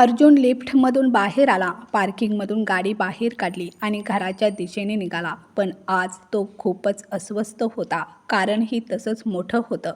अर्जुन लिफ्टमधून बाहेर आला. पार्किंगमधून गाडी बाहेर काढली आणि घराच्या दिशेने निघाला. पण आज तो खूपच अस्वस्थ होता. कारणही तसंच मोठं होतं.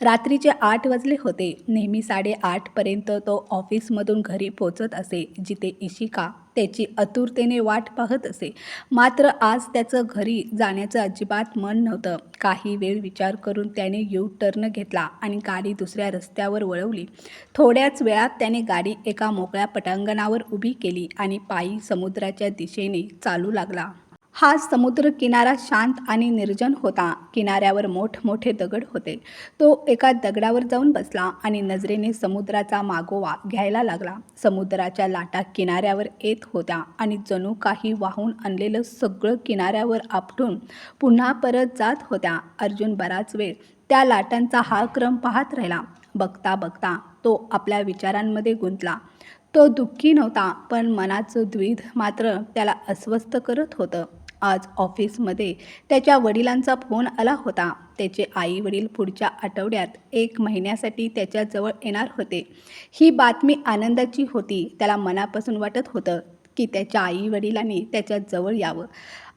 रात्रीचे आठ वाजले होते. नेहमी साडेआठपर्यंत तो ऑफिसमधून घरी पोचत असे जिथे इशिका त्याची आतुरतेने वाट पाहत असे. मात्र आज त्याचं घरी जाण्याचं अजिबात मन नव्हतं. काही वेळ विचार करून त्याने यू टर्न घेतला आणि गाडी दुसऱ्या रस्त्यावर वळवली. थोड्याच वेळात त्याने गाडी एका मोकळ्या पटांगणावर उभी केली आणि पायी समुद्राच्या दिशेने चालू लागला. हा समुद्र किनारा शांत आणि निर्जन होता. किनाऱ्यावर मोठमोठे दगड होते. तो एका दगडावर जाऊन बसला आणि नजरेने समुद्राचा मागोवा घ्यायला लागला. समुद्राच्या लाटा किनाऱ्यावर येत होत्या आणि जणू काही वाहून आणलेलं सगळं किनाऱ्यावर आपटून पुन्हा परत जात होत्या. अर्जुन बराच वेळ त्या लाटांचा हा क्रम पाहत राहिला. बघता बघता तो आपल्या विचारांमध्ये गुंतला. तो दुःखी नव्हता पण मनाचं द्विध मात्र त्याला अस्वस्थ करत होतं. आज ऑफिसमध्ये त्याच्या वडिलांचा फोन आला होता. त्याचे आई वडील पुढच्या आठवड्यात एक महिन्यासाठी त्याच्याजवळ येणार होते. ही बातमी आनंदाची होती. त्याला मनापासून वाटत होतं की त्याच्या आई वडिलांनी त्याच्याजवळ यावं.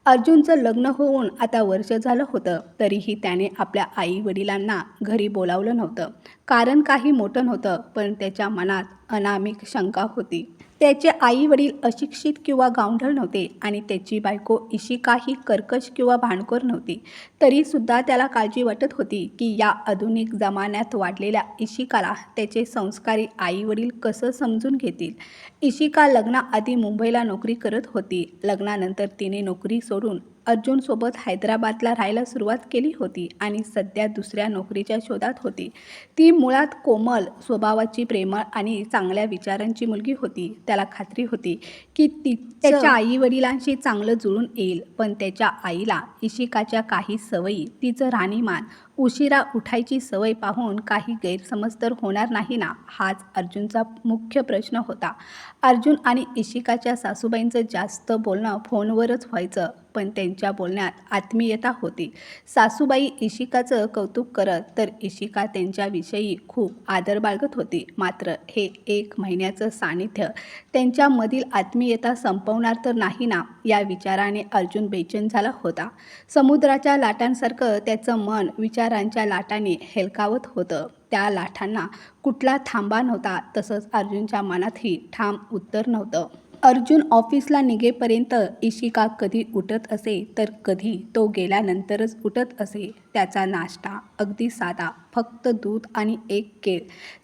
अर्जुनचं लग्न होऊन आता वर्ष झालं होतं. तरीही त्याने आपल्या आई वडिलांना घरी बोलावलं नव्हतं. कारण काही मोठं नव्हतं पण त्याच्या मनात अनामिक शंका होती. त्याचे आई वडील अशिक्षित किंवा गावढळ नव्हते आणि त्याची बायको इशिका ही कर्कश किंवा भांडखोर नव्हती. तरीसुद्धा त्याला काळजी वाटत होती की या आधुनिक जमान्यात वाढलेल्या इशिकाला त्याचे संस्कारी आई वडील कसं समजून घेतील? इशिका लग्नाआधी मुंबईला नोकरी करत होती. लग्नानंतर तिने नोकरी सोडून अर्जुनसोबत हैदराबादला राहायला सुरुवात केली होती आणि सध्या दुसऱ्या नोकरीच्या शोधात होती. ती मुळात कोमल स्वभावाची प्रेमळ आणि चांगल्या विचारांची मुलगी होती. त्याला खात्री होती की ती त्याच्या आई वडिलांशी चांगलं जुळून येईल पण त्याच्या आईला इशिकाच्या काही सवयी तिचं राहणीमान उशिरा उठायची सवय पाहून काही गैरसमज तर होणार नाही ना हाच अर्जुनचा मुख्य प्रश्न होता. अर्जुन आणि इशिकाच्या सासूबाईंचं जास्त बोलणं फोनवरच व्हायचं पण त्यांच्या बोलण्यात आत्मीयता होती. सासूबाई इशिकाचं कौतुक करत तर इशिका त्यांच्याविषयी खूप आदर बाळगत होती. मात्र हे एक महिन्याचं सानिध्य त्यांच्यामधील आत्मीयता संपवणार तर नाही ना या विचाराने अर्जुन बेचैन झाला होता. समुद्राच्या लाटांसारखं त्याचं मन विचार विचारांच्या लाटाने हेलकावत होतं. त्या लाटांना कुठला थांबा नव्हता तसंच अर्जुनच्या मनातही ठाम उत्तर नव्हतं. अर्जुन ऑफिसला निघेपर्यंत इशिका कधी उठत असे तर कधी तो गेल्यानंतरच उठत असे त्याचा नाश्ता अगदी साधा फक्त दूध आणि एक केळ.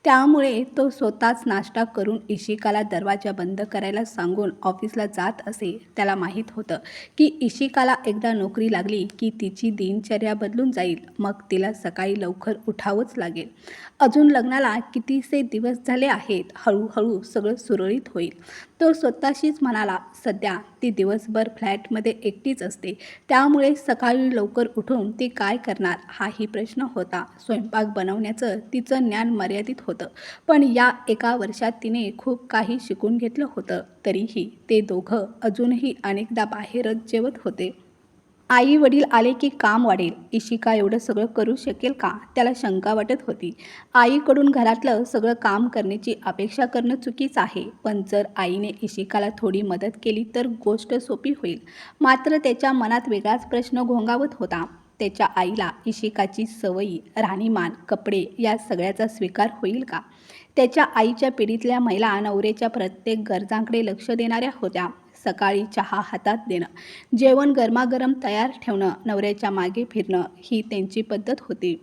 त्यामुळे तो स्वतःच नाश्ता करून इशिकाला दरवाजा बंद करायला सांगून ऑफिसला जात असे त्याला माहीत होतं की इशिकाला एकदा नोकरी लागली की तिची दिनचर्या बदलून जाईल. मग तिला सकाळी लवकर उठावंच लागेल. अजून लग्नाला कितीसे दिवस झाले आहेत हळूहळू सगळं सुरळीत होईल. तो स्वतःशीच म्हणाला सध्या ती दिवसभर फ्लॅटमध्ये एकटीच असते. त्यामुळे सकाळी लवकर उठून ती काय करणार? हाही प्रश्न होता. स्वयंपाक बनवण्याचं तिचं ज्ञान मर्यादित होतं. पण या एका वर्षात तिने खूप काही शिकून घेतलं होतं. तरीही ते दोघं अजूनही अनेकदा बाहेरच जेवत होते. आई वडील आले की काम वाढेल. इशिका एवढं सगळं करू शकेल का? त्याला शंका वाटत होती. आईकडून घरातलं सगळं काम करण्याची अपेक्षा करणं चुकीचं आहे. पण जर आईने इशिकाला थोडी मदत केली तर गोष्ट सोपी होईल. मात्र त्याच्या मनात वेगळाच प्रश्न घोंगावत होता. त्याच्या आईला इशिकाची सवयी राहणीमान कपडे या सगळ्याचा स्वीकार होईल का? त्याच्या आईच्या पिढीतल्या महिला नवऱ्याच्या प्रत्येक गरजांकडे लक्ष देणाऱ्या होत्या. सकाळी चहा हातात देणं जेवण गरमागरम तयार ठेवणं नवऱ्याच्या मागे फिरणं ही त्यांची पद्धत होती.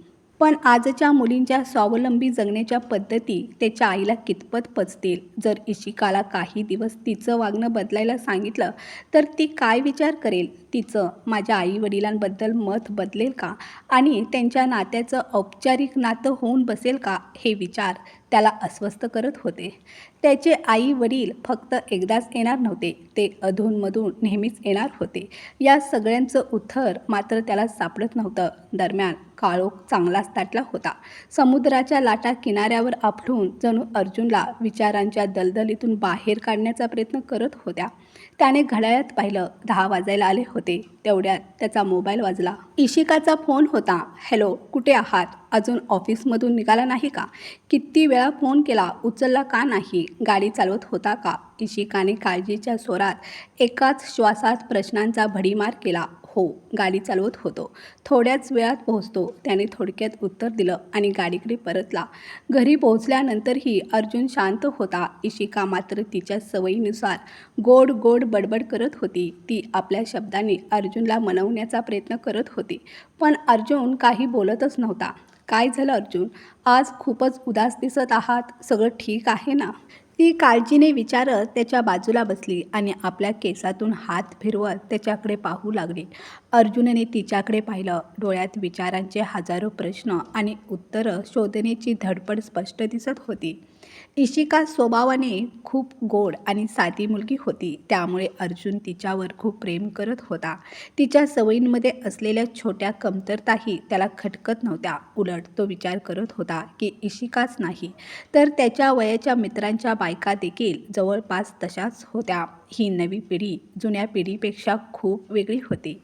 पण आजच्या मुलींच्या स्वावलंबी जगण्याच्या पद्धती त्याच्या आईला कितपत पचतील? जर इशिकाला काही दिवस तिचं वागणं बदलायला सांगितलं तर ती काय विचार करेल? तिचं माझ्या आई वडिलांबद्दल मत बदलेल का? आणि त्यांच्या नात्याचं औपचारिक नातं होऊन बसेल का? हे विचार त्याला अस्वस्थ करत होते. त्याचे आई वडील फक्त एकदाच येणार नव्हते ते अधूनमधून नेहमीच येणार होते. या सगळ्यांचं उत्तर मात्र त्याला सापडत नव्हतं. दरम्यान काळोख चांगलाच ताटला होता. समुद्राच्या लाटा किनाऱ्यावर आपटून जणू अर्जुनला विचारांच्या दलदलीतून बाहेर काढण्याचा प्रयत्न करत होत्या. त्याने घड्याळात पाहिलं. दहा वाजायला आले होते. तेवढ्यात त्याचा मोबाईल वाजला. इशिकाचा फोन होता. हॅलो कुठे आहात? अजून ऑफिसमधून निघाला नाही का? किती वेळा फोन केला? उचलला का नाही? गाडी चालवत होता का? इशिकाने काळजीच्या स्वरात एकाच श्वासात प्रश्नांचा भडीमार केला. हो गाडी चालवत होतो. थोड्याच वेळात पोहोचतो. त्याने थोडक्यात उत्तर दिलं आणि गाडीकडे परतला. घरी पोहोचल्यानंतरही अर्जुन शांत होता. इशिका मात्र तिच्या सवयीनुसार गोड गोड बडबड करत होती. ती आपल्या शब्दांनी अर्जुनला मनवण्याचा प्रयत्न करत होती. पण अर्जुन काही बोलतच नव्हता. काय झालं अर्जुन? आज खूपच उदास दिसत आहात. सगळं ठीक आहे ना? ती काळजीने विचारत त्याच्या बाजूला बसली आणि आपल्या केसातून हात फिरवत त्याच्याकडे पाहू लागली. अर्जुनने तिच्याकडे पाहिलं. डोळ्यात विचारांचे हजारो प्रश्न आणि उत्तरं शोधण्याची धडपड स्पष्ट दिसत होती. इशिका स्वभावाने खूप गोड आणि साधी मुलगी होती. त्यामुळे अर्जुन तिच्यावर खूप प्रेम करत होता. तिच्या सवयींमध्ये असलेल्या छोट्या कमतरताही त्याला खटकत नव्हत्या. उलट तो विचार करत होता की इशिकाच नाही तर त्याच्या वयाच्या मित्रांच्या बायका देखील जवळपास तशाच होत्या. ही नवी पिढी जुन्या पिढीपेक्षा खूप वेगळी होती.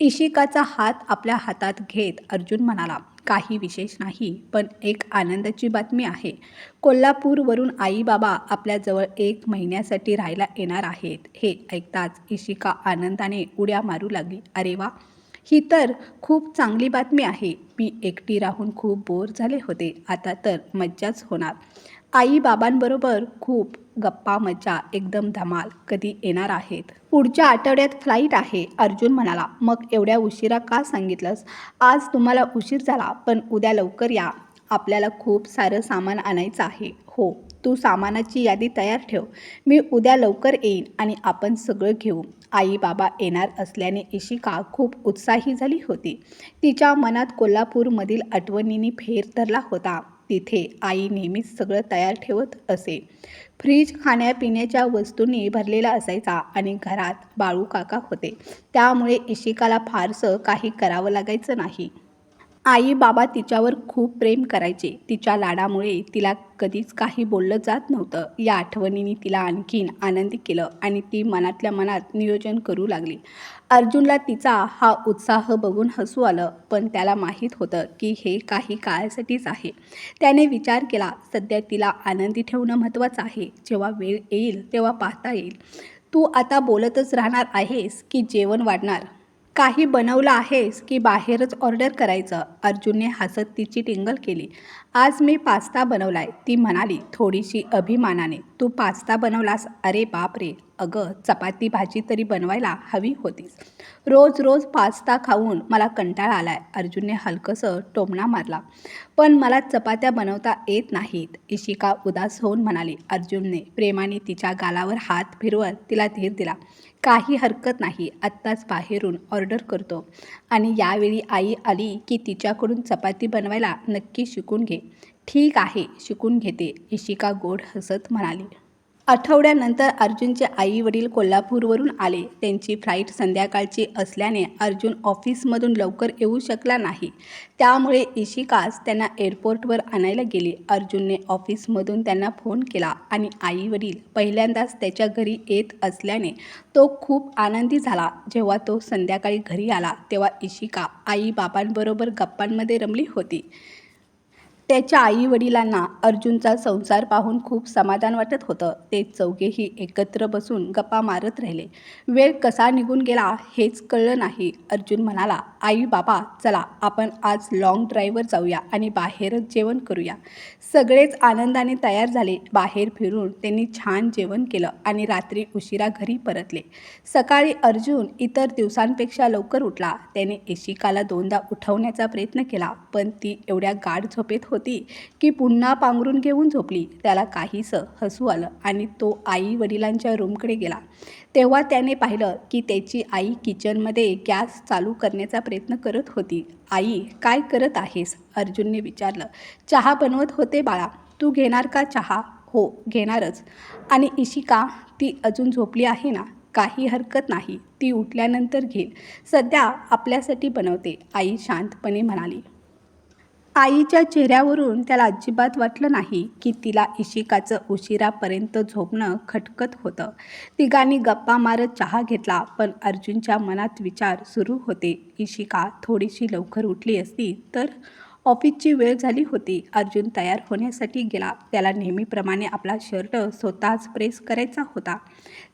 इशिकाचा हात आपल्या हातात घेत अर्जुन म्हणाला काही विशेष नाही पण एक आनंदाची बातमी आहे. कोल्हापूरवरून आई बाबा आपल्याजवळ एक महिन्यासाठी राहायला येणार आहेत. हे ऐकताच इशिका आनंदाने उड्या मारू लागली. अरे वा! ही तर खूप चांगली बातमी आहे. मी एकटी राहून खूप बोर झाले होते. आता तर मज्जाच होणार. आई बाबांबरोबर खूप गप्पा मज्जा एकदम धमाल कधी येणार आहेत? पुढच्या आठवड्यात फ्लाईट आहे अर्जुन म्हणाला. मग एवढ्या उशिरा का सांगितलंस? आज तुम्हाला उशीर झाला पण उद्या लवकर या. आपल्याला खूप सारं सामान आणायचं आहे. हो तू सामानाची यादी तयार ठेव. मी उद्या लवकर येईन आणि आपण सगळं घेऊ. आई बाबा येणार असल्याने इशिका खूप उत्साही झाली होती. तिच्या मनात कोल्हापूरमधील आठवणींनी फेर धरला होता. तिथे आई नेहमीच सगळं तयार ठेवत असे. फ्रीज खाण्यापिण्याच्या वस्तूंनी भरलेला असायचा आणि घरात बाळू काका होते. त्यामुळे इशिकाला फारसं काही करावं लागायचं नाही. आई बाबा तिच्यावर खूप प्रेम करायचे. तिच्या लाडामुळे तिला कधीच काही बोललं जात नव्हतं. या आठवणींनी तिला आणखीन आनंदी केलं आणि ती मनातल्या मनात नियोजन करू लागली. अर्जुनला तिचा हा उत्साह बघून हसू आलं पण त्याला माहीत होतं की हे काही काळासाठीच आहे. त्याने विचार केला सध्या तिला आनंदी ठेवणं महत्त्वाचं आहे. जेव्हा वेळ येईल तेव्हा पाहता येईल. तू आता बोलतच राहणार आहेस की जेवण वाढणार? काही बनवलं आहेस की बाहेरच ऑर्डर करायचं? अर्जुनने हसत तिची टिंगल केली. आज मी पास्ता बनवलाय. ती म्हणाली थोडीशी अभिमानाने. तू पास्ता बनवलास? अरे बाप रे अगं चपाती भाजी तरी बनवायला हवी होतीस. रोज रोज पास्ता खाऊन मला कंटाळा आलाय. अर्जुनने हलकंसं टोमणा मारला. पण मला चपात्या बनवता येत नाहीत इशिका उदास होऊन म्हणाली. अर्जुनने प्रेमाने तिच्या गालावर हात फिरवत तिला धीर दिला. काही हरकत नाही. आत्ताच बाहेरून ऑर्डर करतो. आणि यावेळी आई आली की तिच्याकडून चपाती बनवायला नक्की शिकून घे. ठीक आहे शिकून घेते इशिका गोड हसत म्हणाली. आठवड्यानंतर अर्जुनचे आई वडील कोल्हापूरवरून आले. त्यांची फ्लाईट संध्याकाळची असल्याने अर्जुन ऑफिसमधून लवकर येऊ शकला नाही. त्यामुळे इशिकाच त्यांना एअरपोर्टवर आणायला गेली. अर्जुनने ऑफिसमधून त्यांना फोन केला आणि आई वडील पहिल्यांदाच त्याच्या घरी येत असल्याने तो खूप आनंदी झाला. जेव्हा तो संध्याकाळी घरी आला तेव्हा इशिका आई बाबांबरोबर गप्पांमध्ये रमली होती. त्याच्या आई वडिलांना अर्जुनचा संसार पाहून खूप समाधान वाटत होतं. ते चौघेही एकत्र बसून गप्पा मारत राहिले. वेळ कसा निघून गेला हेच कळलं नाही. अर्जुन म्हणाला आई बाबा चला आपण आज लाँग ड्राईव्हवर जाऊया आणि बाहेरच जेवण करूया. सगळेच आनंदाने तयार झाले. बाहेर फिरून त्यांनी छान जेवण केलं आणि रात्री उशिरा घरी परतले. सकाळी अर्जुन इतर दिवसांपेक्षा लवकर उठला. त्याने एशिकाला दोनदा उठवण्याचा प्रयत्न केला पण ती एवढ्या गाढ झोपेत होती. होती की पुन्हा पांघरून घेऊन झोपली. त्याला काहीसं हसू आलं आणि तो आई वडिलांच्या रूमकडे गेला. तेव्हा त्याने पाहिलं की त्याची आई किचनमध्ये गॅस चालू करण्याचा प्रयत्न करत होती. आई काय करत आहेस? अर्जुनने विचारलं. चहा बनवत होते बाळा. तू घेणार का चहा? हो घेणारच. आणि इशिका ती अजून झोपली आहे ना? काही हरकत नाही. ती उठल्यानंतर घेईल. सध्या आपल्यासाठी बनवते आई शांतपणे म्हणाली. आईच्या चेहऱ्यावरून त्याला अजिबात वाटलं नाही की तिला इशिकाचं उशिरापर्यंत झोपणं खटकत होतं. तिघांनी गप्पा मारत चहा घेतला पण अर्जुनच्या मनात विचार सुरू होते. इशिका थोडीशी लवकर उठली असती तर ऑफिसची वेळ झाली होती. अर्जुन तयार होण्यासाठी गेला. त्याला नेहमीप्रमाणे आपला शर्ट स्वतःच प्रेस करायचा होता.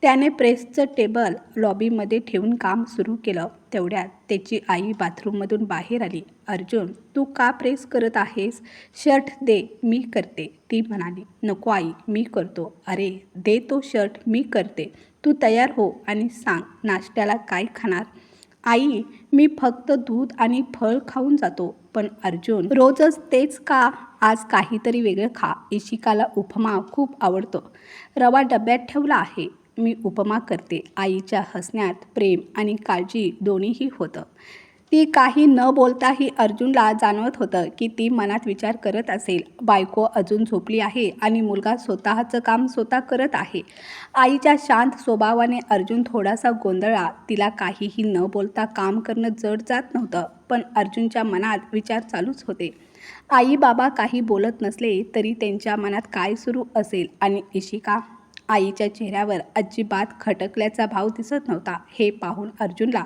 त्याने प्रेसचं टेबल लॉबीमध्ये ठेवून काम सुरू केलं. तेवढ्यात त्याची आई बाथरूममधून बाहेर आली. अर्जुन तू का प्रेस करत आहेस? शर्ट दे मी करते. ती म्हणाली. नको आई मी करतो. अरे दे तो शर्ट मी करते. तू तयार हो आणि सांग नाश्त्याला काय खाणार? आई मी फक्त दूध आणि फळ खाऊन जातो. पण अर्जुन रोजच तेच का आज काहीतरी वेगळं खा? इशिकाला उपमा खूप आवडतो. रवा डब्यात ठेवला आहे. मी उपमा करते. आईच्या हसण्यात प्रेम आणि काळजी दोन्हीही होतं. ती काही न बोलताही अर्जुनला जाणवत होतं की ती मनात विचार करत असेल. बायको अजून झोपली आहे आणि मुलगा स्वतःचं काम स्वतः करत आहे. आईच्या शांत स्वभावाने अर्जुन थोडासा गोंधळा तिला काहीही न बोलता काम करणं जड जात नव्हतं पण अर्जुनच्या मनात विचार चालूच होते. आई बाबा काही बोलत नसले तरी त्यांच्या मनात काय सुरू असेल आणि इशिका आईच्या चेहऱ्यावर अजिबात खटकल्याचा भाव दिसत नव्हता हे पाहून अर्जुनला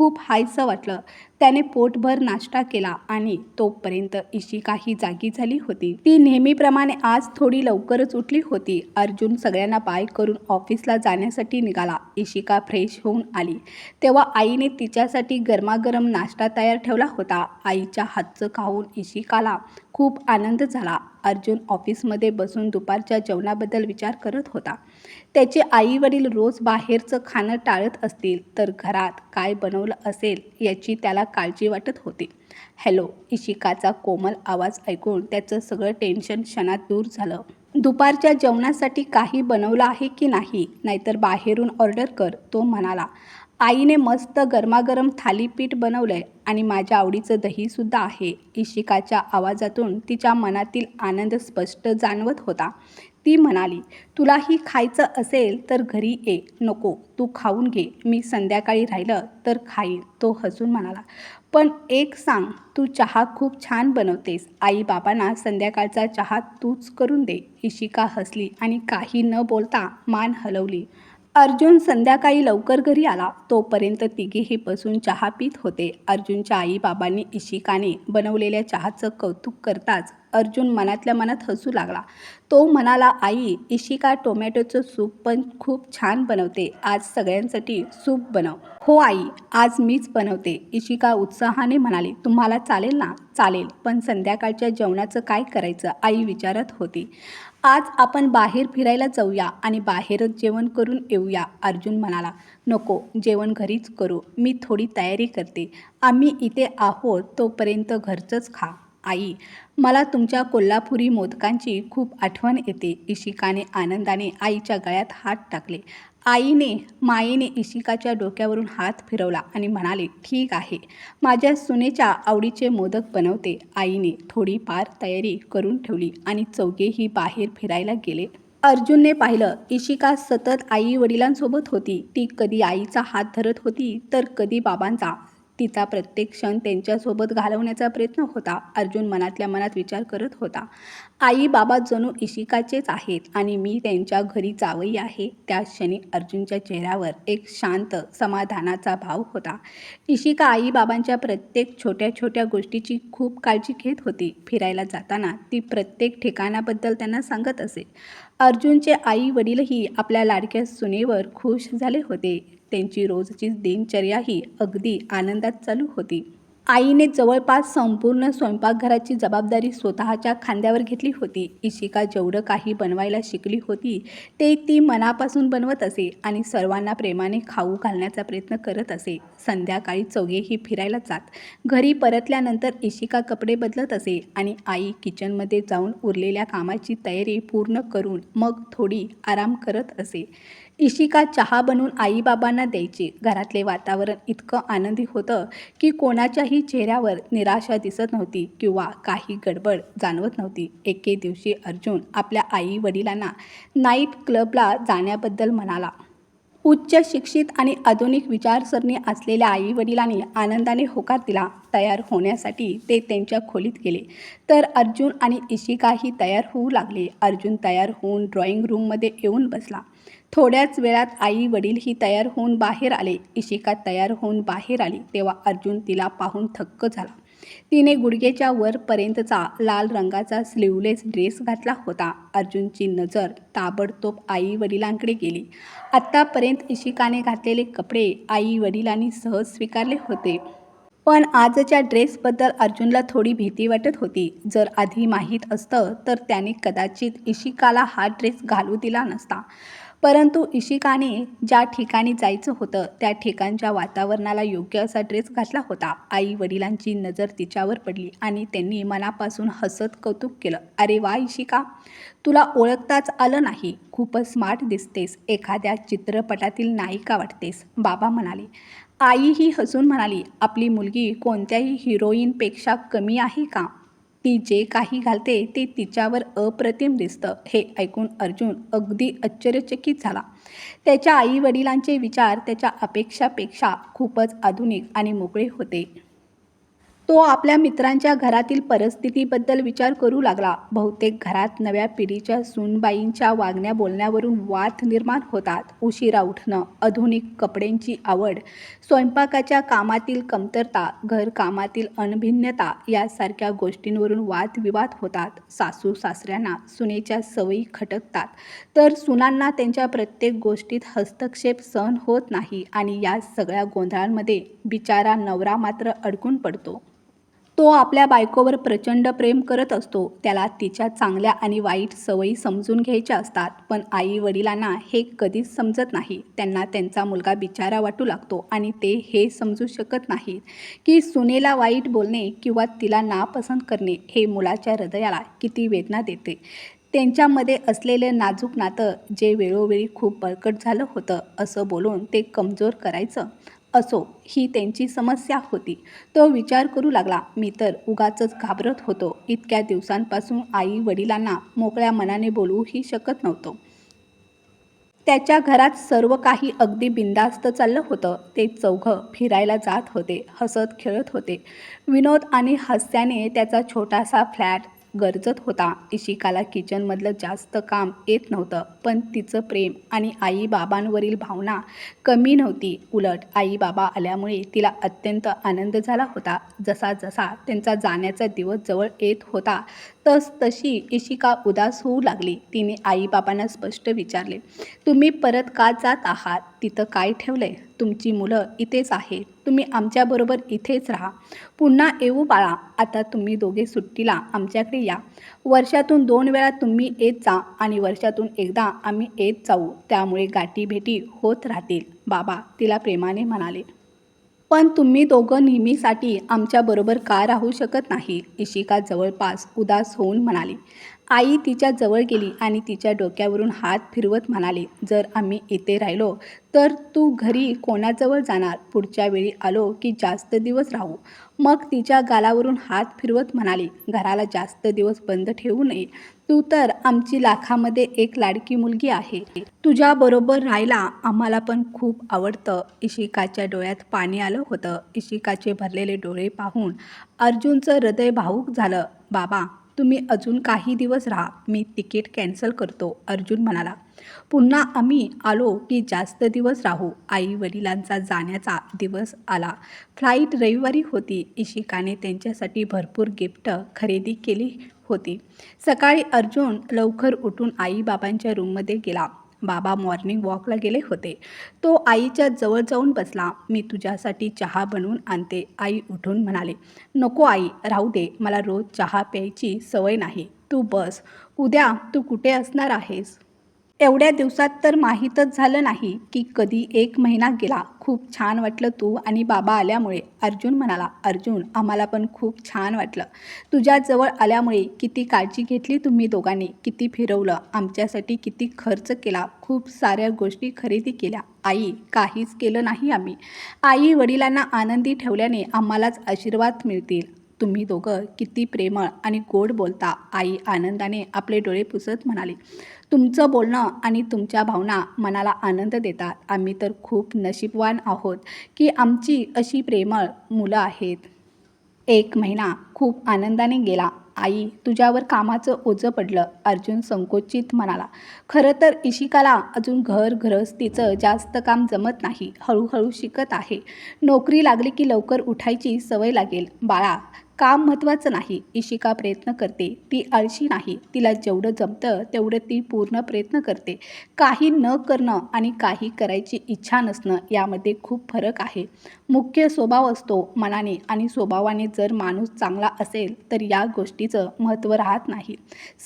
खूप हायसं वाटलं. त्याने पोटभर नाश्ता केला आणि तोपर्यंत इशिका ही जागी झाली होती. ती नेहमीप्रमाणे आज थोडी लवकरच उठली होती. अर्जुन सगळ्यांना बाय करून ऑफिसला जाण्यासाठी निघाला. इशिका फ्रेश होऊन आली. तेव्हा आईने तिच्यासाठी गरमागरम नाश्ता तयार ठेवला होता. आईच्या हातचं खाऊन इशिकाला खूप आनंद झाला. अर्जुन ऑफिसमध्ये बसून दुपारच्या जेवणाबद्दल विचार करत होता. त्याचे आई वडील रोज बाहेरचं खाणं टाळत असतील तर घरात काय बनवलं असेल याची त्याला काळजी वाटत होती. हॅलो इशिकाचा कोमल आवाज ऐकून त्याचं सगळं टेन्शन क्षणात दूर झालं. दुपारच्या जेवणासाठी काही बनवलं आहे की नाही? नाहीतर बाहेरून ऑर्डर कर तो म्हणाला. आईने मस्त गरमागरम थालीपीठ बनवलंय आणि माझ्या आवडीचं दहीसुद्धा आहे इशिकाच्या आवाजातून तिच्या मनातील आनंद स्पष्ट जाणवत होता. ती म्हणाली तुलाही खायचं असेल तर घरी ये नको तू खाऊन घे मी संध्याकाळी राहिलं तर खाईन तो हसून म्हणाला. पण एक सांग तू चहा खूप छान बनवतेस आई बाबांना संध्याकाळचा चहा तूच करून दे इशिका हसली आणि काही न बोलता मान हलवली. अर्जुन संध्याकाळी लवकर घरी आला. तोपर्यंत तिघेही बसून चहा पित होते. अर्जुनच्या आईबाबांनी इशिकाने बनवलेल्या चहाचं कौतुक करताच अर्जुन मनातल्या मनात हसू लागला. तो म्हणाला आई इशिका टोमॅटोचं सूप पण खूप छान बनवते. आज सगळ्यांसाठी सूप बनव. हो आई आज मीच बनवते इशिका उत्साहाने म्हणाली. तुम्हाला चालेल ना? चालेल पण संध्याकाळच्या जेवणाचं काय करायचं? आई विचारत होती. आज आपण बाहेर फिरायला जाऊया आणि बाहेरच जेवण करून येऊया अर्जुन म्हणाला. नको जेवण घरीच करू. मी थोडी तयारी करते. आम्ही इथे आहोत तोपर्यंत घरचंच खा. आई मला तुमच्या कोल्हापुरी मोदकांची खूप आठवण येते. इशिकाने आनंदाने आईच्या गळ्यात हात टाकले. आईने मायेने इशिकाच्या डोक्यावरून हात फिरवला आणि म्हणाले ठीक आहे. माझ्या सुनेच्या आवडीचे मोदक बनवते. आईने थोडीफार तयारी करून ठेवली आणि चौघेही बाहेर फिरायला गेले. अर्जुनने पाहिलं इशिका सतत आई वडिलांसोबत होती. ती कधी आईचा हात धरत होती तर कधी बाबांचा. तिचा प्रत्येक क्षण त्यांच्यासोबत घालवण्याचा प्रयत्न होता. अर्जुन मनातल्या मनात विचार करत होता. आई बाबा जणू इशिकाचेच आहेत आणि मी त्यांच्या घरी जावई आहे. त्या क्षणी अर्जुनच्या चेहऱ्यावर एक शांत समाधानाचा भाव होता. इशिका आई बाबांच्या प्रत्येक छोट्या छोट्या गोष्टीची खूप काळजी घेत होती. फिरायला जाताना ती प्रत्येक ठिकाणाबद्दल त्यांना सांगत असे. अर्जुनचे आई वडीलही आपल्या लाडक्या सुनेवर खुश झाले होते. त्यांची रोजची दिनचर्याही अगदी आनंदात चालू होती. आईने जवळपास संपूर्ण स्वयंपाकघराची जबाबदारी स्वतःच्या खांद्यावर घेतली होती. इशिका जेवढं काही बनवायला शिकली होती ते ती मनापासून बनवत असे आणि सर्वांना प्रेमाने खाऊ घालण्याचा प्रयत्न करत असे. संध्याकाळी चौघेही फिरायला जात. घरी परतल्यानंतर इशिका कपडे बदलत असे आणि आई किचनमध्ये जाऊन उरलेल्या कामाची तयारी पूर्ण करून मग थोडी आराम करत असे. इशिका चहा बनवून आईबाबांना द्यायची? घरातले वातावरण इतकं आनंदी होतं की कोणाच्याही चेहऱ्यावर निराशा दिसत नव्हती किंवा काही गडबड जाणवत नव्हती. एके दिवशी अर्जुन आपल्या आई वडिलांना नाईट क्लबला जाण्याबद्दल म्हणाला उच्च शिक्षित आणि आधुनिक विचारसरणी असलेल्या आई वडिलांनी आनंदाने होकार दिला तयार होण्यासाठी ते त्यांच्या खोलीत गेले. तर अर्जुन आणि इशिकाही तयार होऊ लागले. अर्जुन तयार होऊन ड्रॉइंग रूममध्ये येऊन बसला. थोड्याच वेळात आई वडीलही तयार होऊन बाहेर आले. इशिका तयार होऊन बाहेर आली तेव्हा अर्जुन तिला पाहून थक्क झाला. तिने गुडघेच्या वरपर्यंतचा लाल रंगाचा स्लीवलेस ड्रेस घातला होता. अर्जुनची नजर ताबडतोब आई वडिलांकडे गेली. आत्तापर्यंत इशिकाने घातलेले कपडे आई वडिलांनी सहज स्वीकारले होते. पण आजच्या ड्रेसबद्दल अर्जुनला थोडी भीती वाटत होती. जर आधी माहीत असतं तर त्याने कदाचित इशिकाला हा ड्रेस घालू दिला नसता. परंतु इशिकाने ज्या ठिकाणी जायचं होतं त्या ठिकाणच्या वातावरणाला योग्य असा ड्रेस घातला होता. आई वडिलांची नजर तिच्यावर पडली आणि त्यांनी मनापासून हसत कौतुक केलं. अरे वा इशिका! तुला ओळखताच आलं नाही. खूपच स्मार्ट दिसतेस. एखाद्या चित्रपटातील नायिका वाटतेस बाबा म्हणाले. आई ही हसून म्हणाली आपली मुलगी कोणत्याही हिरोईनपेक्षा कमी आहे का? ती जे काही घालते ते तिच्यावर अप्रतिम दिसतं हे ऐकून अर्जुन अगदी आश्चर्यचकित झाला. त्याच्या आई वडिलांचे विचार त्याच्या अपेक्षापेक्षा खूपच आधुनिक आणि मोकळे होते. तो आपल्या मित्रांच्या घरातील परिस्थितीबद्दल विचार करू लागला. बहुतेक घरात नव्या पिढीच्या सूनबाईंच्या वागण्या बोलण्यावरून वाद निर्माण होतात. उशिरा उठणं आधुनिक कपड्यांची आवड स्वयंपाकाच्या कामातील कमतरता घरकामातील अनभिन्नता यासारख्या गोष्टींवरून वादविवाद होतात. सासू सासऱ्यांना सुनेच्या सवयी खटकतात. तर सुनांना त्यांच्या प्रत्येक गोष्टीत हस्तक्षेप सहन होत नाही आणि या सगळ्या गोंधळांमध्ये बिचारा नवरा मात्र अडकून पडतो. तो आपल्या बायकोवर प्रचंड प्रेम करत असतो. त्याला तिच्या चांगल्या आणि वाईट सवयी समजून घ्यायच्या असतात पण आई वडिलांना हे कधीच समजत नाही. त्यांना त्यांचा मुलगा बिचारा वाटू लागतो आणि ते हे समजू शकत नाहीत की सुनेला वाईट बोलणे किंवा तिला नापसंत करणे हे मुलाच्या हृदयाला किती वेदना देते. त्यांच्यामध्ये असलेलं नाजूक नातं जे वेळोवेळी खूप बळकट झालं होतं असं बोलून ते कमजोर करायचं. असो ही त्यांची समस्या होती. तो विचार करू लागला मी तर उगाचच घाबरत होतो. इतक्या दिवसांपासून आई वडिलांना मोकळ्या मनाने बोलवूही शकत नव्हतो. त्याच्या घरात सर्व काही अगदी बिंदास्त चाललं होतं. ते चौघं फिरायला जात होते हसत खेळत होते. विनोद आणि हास्याने त्याचा छोटासा फ्लॅट गरजत होता. इशिकाला किचनमधलं जास्त काम येत नव्हतं. पण तिचं प्रेम आणि आईबाबांवरील भावना कमी नव्हती. उलट आईबाबा आल्यामुळे तिला अत्यंत आनंद झाला होता. जसा जसा त्यांचा जाण्याचा दिवस जवळ येत होता तस तशी इशिका उदास होऊ लागली? तिने आईबाबांना स्पष्ट विचारले तुम्ही परत का जात आहात? तिथं काय ठेवलं आहे तुमची मुलं इथेच आहेत. तुम्ही आमच्याबरोबर इथेच राहा. पुन्हा येऊ बाळा. आता तुम्ही दोघे सुट्टीला आमच्याकडे या. वर्षातून दोन वेळा तुम्ही येत जा आणि वर्षातून एकदा आम्ही येत जाऊ. त्यामुळे गाठीभेटी होत राहतील. बाबा तिला प्रेमाने म्हणाले. पण तुम्ही दोघं नेहमीसाठी आमच्याबरोबर का राहू शकत नाही? इशिका जवळपास उदास होऊन म्हणाली. आई तिच्या जवळ गेली आणि तिच्या डोक्यावरून हात फिरवत म्हणाली जर आम्ही इथे राहिलो तर तू घरी कोणाजवळ जाणार पुढच्या वेळी आलो की जास्त दिवस राहू. मग तिच्या गालावरून हात फिरवत म्हणाली घराला जास्त दिवस बंद ठेवू नये. तू तर आमची लाखामध्ये एक लाडकी मुलगी आहे. तुझ्याबरोबर राहायला आम्हाला पण खूप आवडतं. इशिकाच्या डोळ्यात पाणी आलं होतं. इशिकाचे भरलेले डोळे पाहून अर्जुनचं हृदय भावूक झालं. बाबा तुम्ही अजून काही दिवस राहा. मी तिकीट कॅन्सल करतो अर्जुन म्हणाला. पुन्हा आम्ही आलो की जास्त दिवस राहू. आई वडिलांचा जाण्याचा दिवस आला. फ्लाईट रविवारी होती. इशिकाने त्यांच्यासाठी भरपूर गिफ्ट खरेदी केली. होती. सकाळी अर्जुन लवकर उठून आईबाबांच्या रूममध्ये गेला. बाबा मॉर्निंग वॉकला गेले होते. तो आईच्या जवळ जाऊन बसला. मी तुझ्यासाठी चहा बनवून आणते. आई उठून म्हणाले नको आई राहू दे. मला रोज चहा प्यायची सवय नाही. तू बस. उद्या तू कुठे असणार आहेस? एवढ्या दिवसात तर माहीतच झालं नाही की कधी एक महिना गेला. खूप छान वाटलं तू आणि बाबा आल्यामुळे. अर्जुन म्हणाला अर्जुन आम्हाला पण खूप छान वाटलं. तुझ्याजवळ आल्यामुळे किती काळजी घेतली तुम्ही दोघांनी किती फिरवलं आमच्यासाठी किती खर्च केला खूप साऱ्या गोष्टी खरेदी केल्या. आई काहीच केलं नाही आम्ही. आई वडिलांना आनंदी ठेवल्याने आम्हालाच आशीर्वाद मिळतील. तुम्ही दोघं किती प्रेमळ आणि गोड बोलता आई आनंदाने आपले डोळे पुसत म्हणाली. तुमचं बोलणं आणि तुमच्या भावना मनाला आनंद देतात. आम्ही तर खूप नशीबवान आहोत की आमची अशी प्रेमळ मुलं आहेत. एक महिना खूप आनंदाने गेला. आई तुझ्यावर कामाचं ओझं पडलं अर्जुन संकोचित म्हणाला. खरं तर इशिकाला अजून घर गृहस्थीचं जास्त काम जमत नाही. हळूहळू शिकत आहे. नोकरी लागली की लवकर उठायची सवय लागेल. बाळा काम महत्त्वाचं नाही. इशिका प्रयत्न करते. ती आळशी नाही. तिला जेवढं जमतं तेवढं ती पूर्ण प्रयत्न करते. काही न करणं आणि काही करायची इच्छा नसणं यामध्ये खूप फरक आहे. मुख्य स्वभाव असतो मनाने आणि स्वभावाने जर माणूस चांगला असेल तर या गोष्टीचं महत्त्व राहत नाही.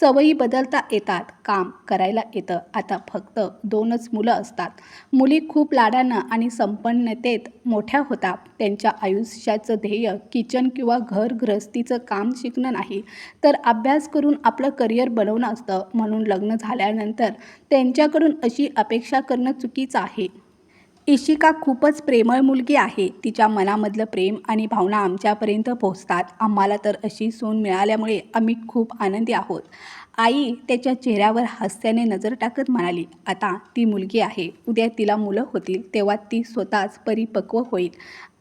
सवयी बदलता येतात. काम करायला येतं. आता फक्त दोनच मुलं असतात. मुली खूप लाडानं आणि संपन्नतेत मोठ्या होतात त्यांच्या आयुष्याचं ध्येय किचन किंवा घर गृहस्थीचं काम शिकणं नाही तर अभ्यास करून आपलं करिअर बनवणं असतं. म्हणून लग्न झाल्यानंतर त्यांच्याकडून अशी अपेक्षा करणं चुकीचं आहे. इशिका खूपच प्रेमळ मुलगी आहे. तिच्या मनामधलं प्रेम आणि भावना आमच्यापर्यंत पोहोचतात. आम्हाला तर अशी सून मिळाल्यामुळे आम्ही खूप आनंदी आहोत. आई त्याच्या चेहऱ्यावर हास्याने नजर टाकत म्हणाली आता ती मुलगी आहे. उद्या तिला मुलं होतील. तेव्हा ती स्वतःच परिपक्व होईल.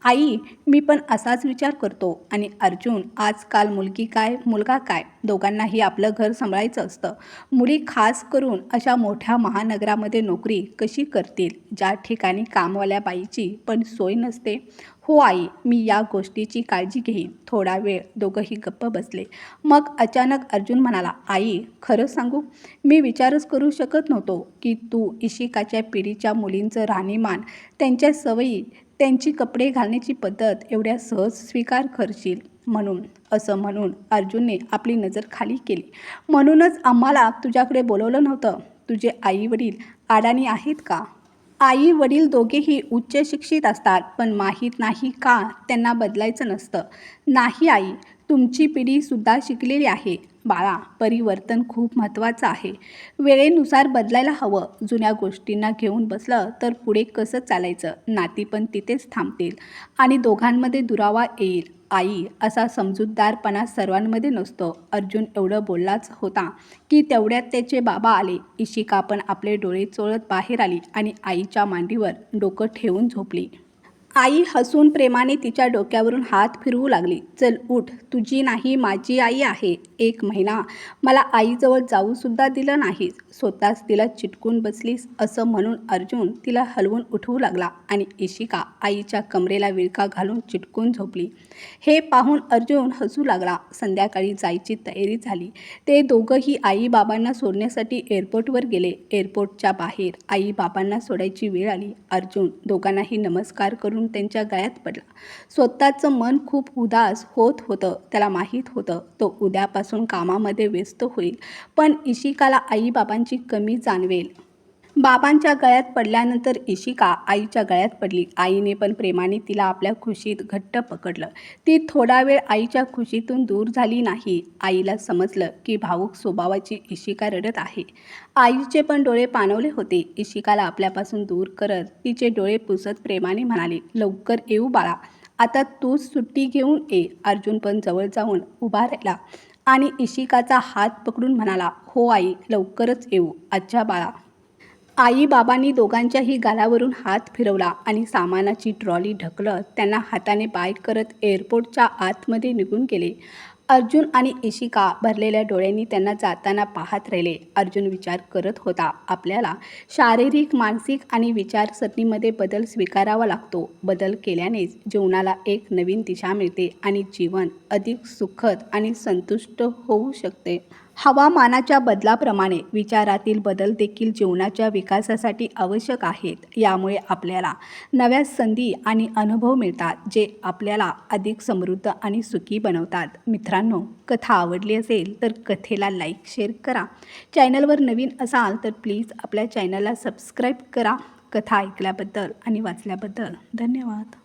आई मी पण असाच विचार करतो. आणि अर्जुन आजकाल मुलगी काय मुलगा काय? दोघांनाही आपलं घर सांभाळायचं असतं. मुली खास करून अशा मोठ्या महानगरामध्ये नोकरी कशी करतील? ज्या ठिकाणी कामवाल्या बाईची पण सोय नसते. हो आई मी या गोष्टीची काळजी घेईन. थोडा वेळ दोघंही गप्प बसले. मग अचानक अर्जुन म्हणाला आई खरं सांगू? मी विचारच करू शकत नव्हतो की तू इशिकाच्या पिढीच्या मुलींचं राहणीमान त्यांच्या सवयी त्यांची कपडे घालण्याची पद्धत एवढ्या सहज स्वीकार करशील म्हणून असं म्हणून अर्जुनने आपली नजर खाली केली. म्हणूनच आम्हाला तुझ्याकडे बोलवलं नव्हतं. तुझे आई वडील आडाणी आहेत का? आई वडील दोघेही उच्च शिक्षित असतात पण माहीत नाही का त्यांना बदलायचं नसतं. नाही आई तुमची पिढीसुद्धा शिकलेली आहे. बाळा परिवर्तन खूप महत्त्वाचं आहे. वेळेनुसार बदलायला हवं. जुन्या गोष्टींना घेऊन बसलं तर पुढे कसं चालायचं? नाती पण तिथेच थांबतील. आणि दोघांमध्ये दुरावा येईल. आई असा समजूतदारपणा सर्वांमध्ये नसतो. अर्जुन एवढं बोललाच होता की तेवढ्यात त्याचे बाबा आले. इशिका पण आपले डोळे चोळत बाहेर आली आणि आईच्या मांडीवर डोकं ठेवून झोपली. आई हसून प्रेमाने तिच्या डोक्यावरून हात फिरवू लागली. चल उठ. तुझी नाही माझी आई आहे. एक महिना. मला आईजवळ जाऊसुद्धा दिलं नाही. स्वतःच तिला चिटकून बसलीस असं म्हणून अर्जुन तिला हलवून उठवू लागला आणि इशिका आईच्या कमरेला विळका घालून चिटकून झोपली. हे पाहून अर्जुन हसू लागला. संध्याकाळी जायची तयारी झाली. ते दोघंही आईबाबांना सोडण्यासाठी एअरपोर्टवर गेले. एअरपोर्टच्या बाहेर आईबाबांना सोडायची वेळ आली. अर्जुन दोघांनाही नमस्कार करून त्यांच्या गळ्यात पडला. स्वतःचं मन खूप उदास होत होतं. त्याला माहीत होतं तो उद्यापासून कामामध्ये व्यस्त होईल. पण इशिकाला आईबाबांची कमी जाणवेल. बाबांच्या गळ्यात पडल्यानंतर इशिका आईच्या गळ्यात पडली. आईने पण प्रेमाने तिला आपल्या खुशीत घट्ट पकडलं. ती थोडा वेळ आईच्या खुशीतून दूर झाली नाही. आईला समजलं की भावूक स्वभावाची इशिका रडत आहे. आईचे पण डोळे पाणवले होते. इशिकाला आपल्यापासून दूर करत तिचे डोळे पुसत प्रेमाने म्हणाले लवकर येऊ बाळा. आता तूच सुट्टी घेऊन ये. अर्जुन पण जवळ जाऊन उभा राहिला आणि इशिकाचा हात पकडून म्हणाला हो आई लवकरच येऊ. अच्छा बाळा. आई बाबांनी दोघांच्याही गालावरून हात फिरवला आणि सामानाची ट्रॉली ढकलत त्यांना हाताने बाय करत एअरपोर्टच्या आतमध्ये निघून गेले. अर्जुन आणि इशिका भरलेल्या डोळ्यांनी त्यांना जाताना पाहत राहिले. अर्जुन विचार करत होता आपल्याला शारीरिक मानसिक आणि विचारसरणीमध्ये बदल स्वीकारावा लागतो. बदल केल्यानेच जीवनाला एक नवीन दिशा मिळते आणि जीवन अधिक सुखद आणि संतुष्ट होऊ शकते. हवामानाच्या बदलाप्रमाणे विचारातील बदल देखील जीवनाच्या विकासासाठी आवश्यक आहेत. यामुळे आपल्याला नव्या संधी आणि अनुभव मिळतात जे आपल्याला अधिक समृद्ध आणि सुखी बनवतात. मित्रांनो कथा आवडली असेल तर कथेला लाईक शेअर करा. चॅनलवर नवीन असाल तर प्लीज आपल्या चॅनलला सबस्क्राईब करा. कथा ऐकल्याबद्दल आणि वाचल्याबद्दल धन्यवाद.